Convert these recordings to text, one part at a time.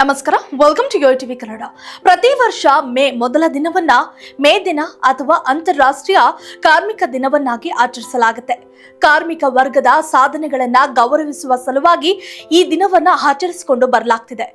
ನಮಸ್ಕಾರ. Welcome to yo TV Kannada ಪ್ರತಿ ವರ್ಷ ಮೇ ಮೊದಲ ದಿನವನ್ನ ಮೇ ದಿನ ಅಥವಾ ಅಂತಾರಾಷ್ಟ್ರೀಯ ಕಾರ್ಮಿಕ ದಿನವನ್ನಾಗಿ ಆಚರಿಸಲಾಗುತ್ತೆ. ಕಾರ್ಮಿಕ ವರ್ಗದ ಸಾಧನೆಗಳನ್ನ ಗೌರವಿಸುವ ಸಲುವಾಗಿ ಈ ದಿನವನ್ನ ಆಚರಿಸಿಕೊಂಡು ಬರಲಾಗ್ತಿದೆ.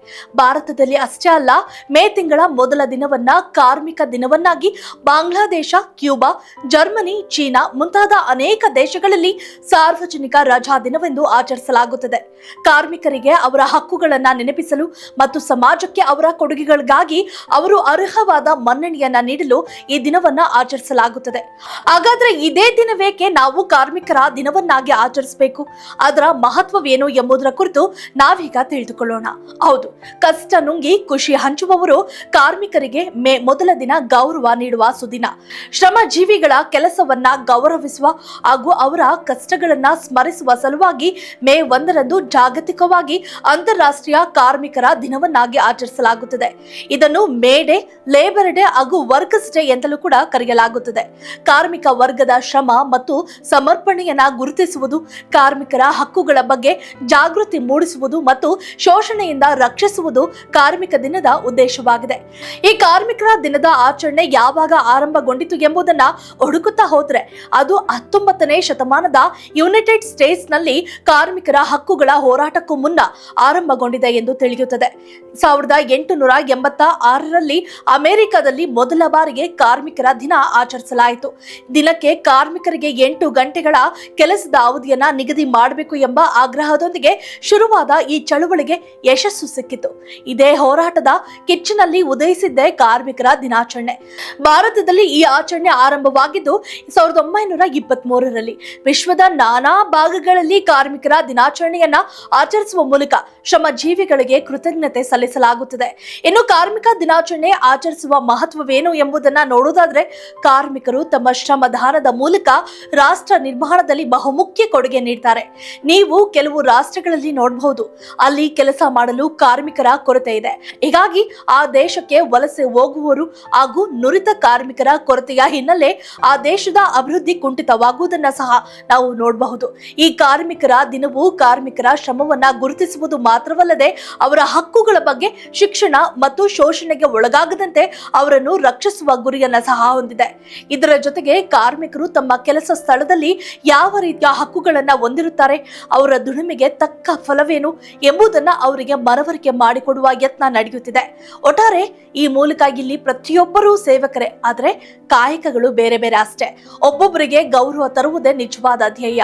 ಭಾರತದಲ್ಲಿ ಅಷ್ಟೇ ಅಲ್ಲ, ಮೇ ತಿಂಗಳ ಮೊದಲ ದಿನವನ್ನ ಕಾರ್ಮಿಕ ದಿನವನ್ನಾಗಿ ಬಾಂಗ್ಲಾದೇಶ, ಕ್ಯೂಬಾ, ಜರ್ಮನಿ, ಚೀನಾ ಮುಂತಾದ ಅನೇಕ ದೇಶಗಳಲ್ಲಿ ಸಾರ್ವಜನಿಕ ರಜಾ ದಿನವೆಂದು ಆಚರಿಸಲಾಗುತ್ತದೆ. ಕಾರ್ಮಿಕರಿಗೆ ಅವರ ಹಕ್ಕುಗಳನ್ನ ನೆನಪಿಸಲು ಮತ್ತು ಸಮಾಜಕ್ಕೆ ಅವರ ಕೊಡುಗೆಗಳಿಗಾಗಿ ಅವರು ಅರ್ಹವಾದ ಮನ್ನಣೆಯನ್ನ ನೀಡಲು ಈ ದಿನವನ್ನ ಆಚರಿಸಲಾಗುತ್ತದೆ. ಹಾಗಾದ್ರೆ ಇದೇ ದಿನವೇಕೆ ನಾವು ಕಾರ್ಮಿಕರ ದಿನವನ್ನಾಗಿ ಆಚರಿಸಬೇಕು? ಅದರ ಮಹತ್ವವೇನು ಎಂಬುದರ ಕುರಿತು ನಾವೀಗ ತಿಳಿದುಕೊಳ್ಳೋಣ. ಹೌದು, ಕಷ್ಟ ನುಂಗಿ ಖುಷಿ ಹಂಚುವವರು ಕಾರ್ಮಿಕರಿಗೆ ಮೇ ಮೊದಲ ದಿನ ಗೌರವ ನೀಡುವ ಸುದಿನ. ಶ್ರಮ ಜೀವಿಗಳ ಕೆಲಸವನ್ನ ಗೌರವಿಸುವ ಹಾಗೂ ಅವರ ಕಷ್ಟಗಳನ್ನ ಸ್ಮರಿಸುವ ಸಲುವಾಗಿ ಮೇ ಒಂದರಂದು ಜಾಗತಿಕವಾಗಿ ಅಂತಾರಾಷ್ಟ್ರೀಯ ಕಾರ್ಮಿಕರ ದಿನವನ್ನಾಗಿ ಆಚರಿಸಲಾಗುತ್ತದೆ. ಇದನ್ನು ಮೇ ಡೇ ಲೇಬರ್ ಡೇ ಹಾಗೂ ವರ್ಕರ್ಸ್ ಡೇ ಎಂತಲೂ ಕೂಡ ಕರೆಯಲಾಗುತ್ತದೆ. ಕಾರ್ಮಿಕ ವರ್ಗದ ಶ್ರಮ ಮತ್ತು ಸಮರ್ಪಣೆಯನ್ನ ಗುರುತಿಸುವುದು, ಕಾರ್ಮಿಕರ ಹಕ್ಕುಗಳ ಬಗ್ಗೆ ಜಾಗೃತಿ ಮೂಡಿಸುವುದು ಮತ್ತು ಶೋಷಣೆಯಿಂದ ರಕ್ಷಿಸುವುದು ಕಾರ್ಮಿಕ ದಿನದ ಉದ್ದೇಶವಾಗಿದೆ. ಈ ಕಾರ್ಮಿಕರ ದಿನದ ಆಚರಣೆ ಯಾವಾಗ ಆರಂಭಗೊಂಡಿತು ಎಂಬುದನ್ನ ಹುಡುಕುತ್ತಾ ಹೋದ್ರೆ, ಅದು ಹತ್ತೊಂಬತ್ತನೇ ಶತಮಾನದ ಯುನೈಟೆಡ್ ಸ್ಟೇಟ್ಸ್ನಲ್ಲಿ ಕಾರ್ಮಿಕರ ಹಕ್ಕುಗಳ ಹೋರಾಟಕ್ಕೂ ಮುನ್ನ ಆರಂಭಗೊಂಡಿದೆ ಎಂದು ತಿಳಿಯುತ್ತದೆ. ಸಾವಿರದ ಎಂಟುನೂರ ಎಂಬತ್ತ ಆರರಲ್ಲಿ ಅಮೆರಿಕದಲ್ಲಿ ಮೊದಲ ಬಾರಿಗೆ ಕಾರ್ಮಿಕರ ದಿನ ಆಚರಿಸಲಾಯಿತು. ದಿನಕ್ಕೆ ಕಾರ್ಮಿಕರಿಗೆ ಎಂಟು ಗಂಟೆಗಳ ಕೆಲಸದ ಅವಧಿಯನ್ನ ನಿಗದಿ ಮಾಡಬೇಕು ಎಂಬ ಆಗ್ರಹದೊಂದಿಗೆ ಶುರುವಾದ ಈ ಚಳುವಳಿಗೆ ಯಶಸ್ಸು ಸಿಕ್ಕಿತು. ಇದೇ ಹೋರಾಟದ ಕಿಚ್ಚಿನಲ್ಲಿ ಉದಯಿಸಿದ್ದೇ ಕಾರ್ಮಿಕರ ದಿನಾಚರಣೆ. ಭಾರತದಲ್ಲಿ ಈ ಆಚರಣೆ ಆರಂಭವಾಗಿದ್ದು ಸಾವಿರದ ಒಂಬೈನೂರ ಇಪ್ಪತ್ತ್ ಮೂರರಲ್ಲಿ ವಿಶ್ವದ ನಾನಾ ಭಾಗಗಳಲ್ಲಿ ಕಾರ್ಮಿಕರ ದಿನಾಚರಣೆಯನ್ನ ಆಚರಿಸುವ ಮೂಲಕ ಶ್ರಮ ಜೀವಿಗಳಿಗೆ ಕೃತಜ್ಞತೆ ಸಲ್ಲಿಸಲಾಗುತ್ತದೆ. ಇನ್ನು ಕಾರ್ಮಿಕ ದಿನಾಚರಣೆ ಆಚರಿಸುವ ಮಹತ್ವವೇನು ಎಂಬುದನ್ನ ನೋಡುವುದಾದ್ರೆ, ಕಾರ್ಮಿಕರು ತಮ್ಮ ಶ್ರಮದಾನದ ಮೂಲಕ ರಾಷ್ಟ್ರ ನಿರ್ಮಾಣದಲ್ಲಿ ಬಹುಮುಖ್ಯ ಕೊಡುಗೆ ನೀಡ್ತಾರೆ. ನೀವು ಕೆಲವು ರಾಷ್ಟ್ರಗಳಲ್ಲಿ ನೋಡಬಹುದು, ಅಲ್ಲಿ ಕೆಲಸ ಮಾಡಲು ಕಾರ್ಮಿಕರ ಕೊರತೆ ಇದೆ. ಹೀಗಾಗಿ ಆ ದೇಶಕ್ಕೆ ವಲಸೆ ಹೋಗುವವರು ಹಾಗೂ ನುರಿತ ಕಾರ್ಮಿಕರ ಕೊರತೆಯ ಹಿನ್ನೆಲೆ ಆ ದೇಶದ ಅಭಿವೃದ್ಧಿ ಕುಂಠಿತವಾಗುವುದನ್ನ ಸಹ ನಾವು ನೋಡಬಹುದು. ಈ ಕಾರ್ಮಿಕರ ದಿನವು ಕಾರ್ಮಿಕರ ಶ್ರಮವನ್ನ ಗುರುತಿಸುವುದು ಮಾತ್ರವಲ್ಲದೆ, ಅವರ ಹಕ್ಕುಗಳ ಬಗ್ಗೆ ಶಿಕ್ಷಣ ಮತ್ತು ಶೋಷಣೆಗೆ ಒಳಗಾಗದಂತೆ ಅವರನ್ನು ರಕ್ಷಿಸುವ ಗುರಿಯನ್ನ ಸಹ ಹೊಂದಿದೆ. ಇದರ ಜೊತೆಗೆ ಕಾರ್ಮಿಕರು ತಮ್ಮ ಕೆಲಸ ಸ್ಥಳದಲ್ಲಿ ಯಾವ ರೀತಿಯ ಹಕ್ಕುಗಳನ್ನ ಹೊಂದಿರುತ್ತಾರೆ, ಅವರ ದುಡಿಮೆಗೆ ತಕ್ಕ ಫಲವೇನು ಎಂಬುದನ್ನ ಅವರಿಗೆ ಮನವರಿಕೆ ಮಾಡಿಕೊಡುವ ಯತ್ನ ನಡೆಯುತ್ತಿದೆ. ಒಟ್ಟಾರೆ ಈ ಮೂಲಕ ಇಲ್ಲಿ ಪ್ರತಿಯೊಬ್ಬರೂ ಸೇವಕರೇ, ಆದರೆ ಕಾಯಕಗಳು ಬೇರೆ ಬೇರೆ ಅಷ್ಟೇ. ಒಬ್ಬೊಬ್ಬರಿಗೆ ಗೌರವ ತರುವುದೇ ನಿಜವಾದ ಧ್ಯೇಯ.